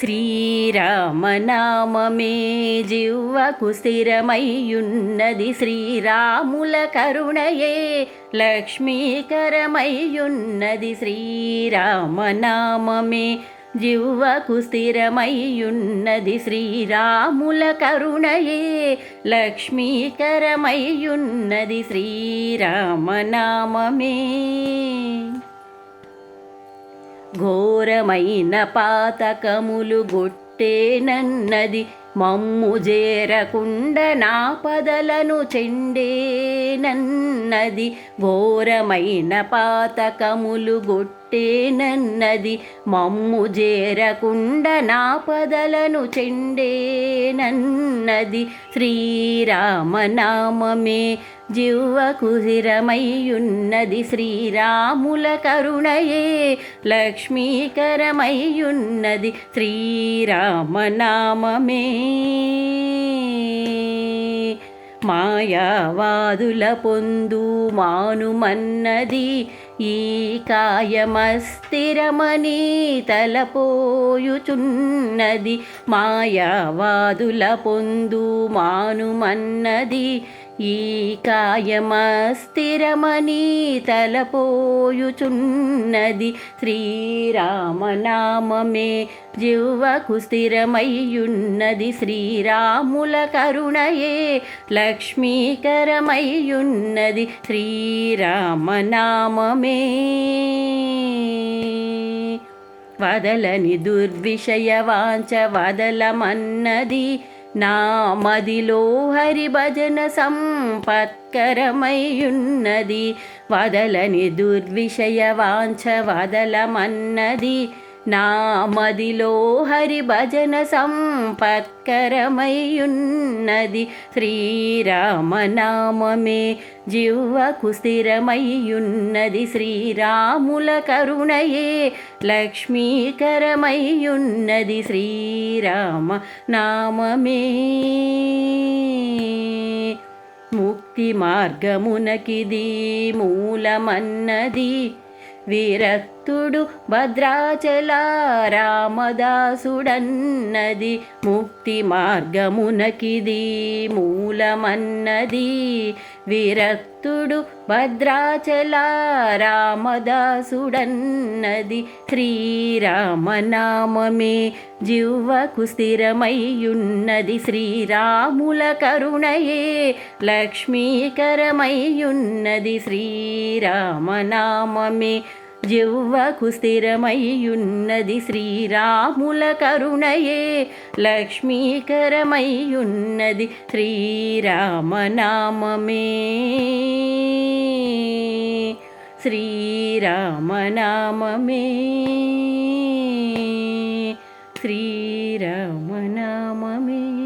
శ్రీరామనామమే జివ్వకు స్థిరమయ్యున్నది శ్రీరాముల కరుణయే లక్ష్మీకరమయ్యున్నది శ్రీరామనామమే జివ్వకు స్థిరమయ్యున్నది శ్రీరాముల కరుణయే లక్ష్మీకరమయ్యున్నది శ్రీరామనామమే. ఘోరమైన పాతకములు గొట్టేనన్నది మమ్ము చేరకుండ నా పదలను చెండేనన్నది ఘోరమైన పాతకములు గొట్టే గొట్టేనన్నది మమ్ము చేరకుండ నా పదలను చెండేనన్నది శ్రీరామనామమే జివ్వకు స్థిరమయ్యున్నది శ్రీరాముల కరుణయే లక్ష్మీకరమయ్యున్నది శ్రీరామనామమే. మాయావాదుల పొందు మానుమన్నది ఈ కాయమస్థిరమని తలపోయుచున్నది. మాయావాదుల పొందు మానుమన్నది ఈ కాయమస్థిరమని తలపోయుచున్నది శ్రీరామనామమే. జివ్వకు స్థిరమయ్యున్నది శ్రీరాముల కరుణయే. లక్ష్మీకరమయ్యున్నది శ్రీరామనామమే. వదలని దుర్విషయ వాంచ వదలమన్నది నా మదిలో హరిభజన సంపత్కరమయ్యున్నది. వదలని దుర్విషయ వాంఛ వదలమన్నది. నా మదిలో హరి భజన సంపత్కరమయ్యున్నది. శ్రీరామనామమే జివ్వకు స్థిరమయ్యున్నది. శ్రీరాముల కరుణయే లక్ష్మీకరమయ్యున్నది. శ్రీరామ నామమే ముక్తి మార్గమునకిది మూలమన్నది. భక్తుడు భద్రాచల రామదాసుడన్నది ముక్తి మార్గమునకిది మూలమన్నది. విరక్తుడు భద్రాచల రామదాసుడన్నది శ్రీరామనామమే జివ్వకు స్థిరమయ్యున్నది. శ్రీరాముల కరుణయే లక్ష్మీకరమయ్యున్నది. శ్రీరామనామమే జివ్వకు స్థిరమయ్యున్నది శ్రీరాముల కరుణయే లక్ష్మీకరమయ్యున్నది శ్రీరామనామమే. శ్రీరామనామమే. శ్రీరామనామమే.